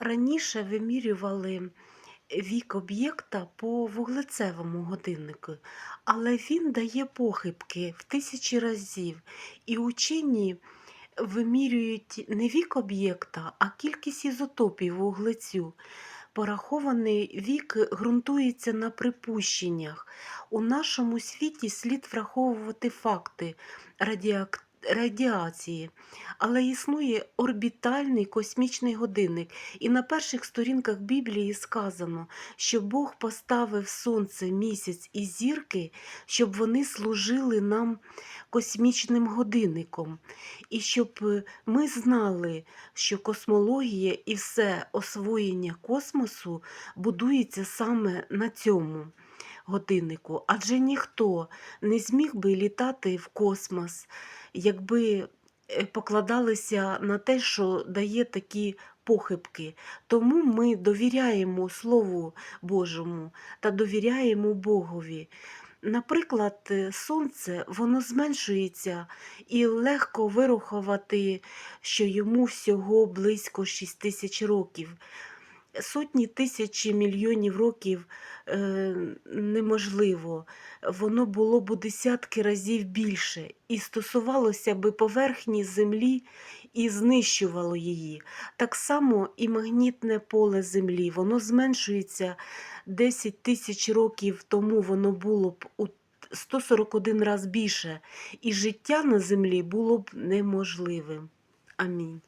Раніше вимірювали вік об'єкта по вуглецевому годиннику, але він дає похибки в тисячі разів, і учені вимірюють не вік об'єкта, а кількість ізотопів вуглецю. Порахований вік ґрунтується на припущеннях. У нашому світі слід враховувати факти радіак- радіації, але існує орбітальний космічний годинник, і на перших сторінках Біблії сказано, що Бог поставив сонце, місяць і зірки, щоб вони служили нам космічним годинником, і щоб е, ми знали, що космологія і все освоєння космосу будується саме на цьому годиннику, адже ніхто не зміг би літати в космос, якби е, покладалися на те, що дає такі похибки. Тому ми довіряємо Слову Божому та довіряємо Богові. Наприклад, е, сонце воно зменшується і легко вирахувати, що йому всього близько 6 тисяч років. Сотні тисячі мільйонів років е, неможливо. Воно було б у десятки разів більше і стосувалося би поверхні землі і знищувало її. Так само і магнітне поле землі, воно зменшується 10 тисяч років тому воно було б у 141 раз більше, і життя на землі було б неможливим. Амінь.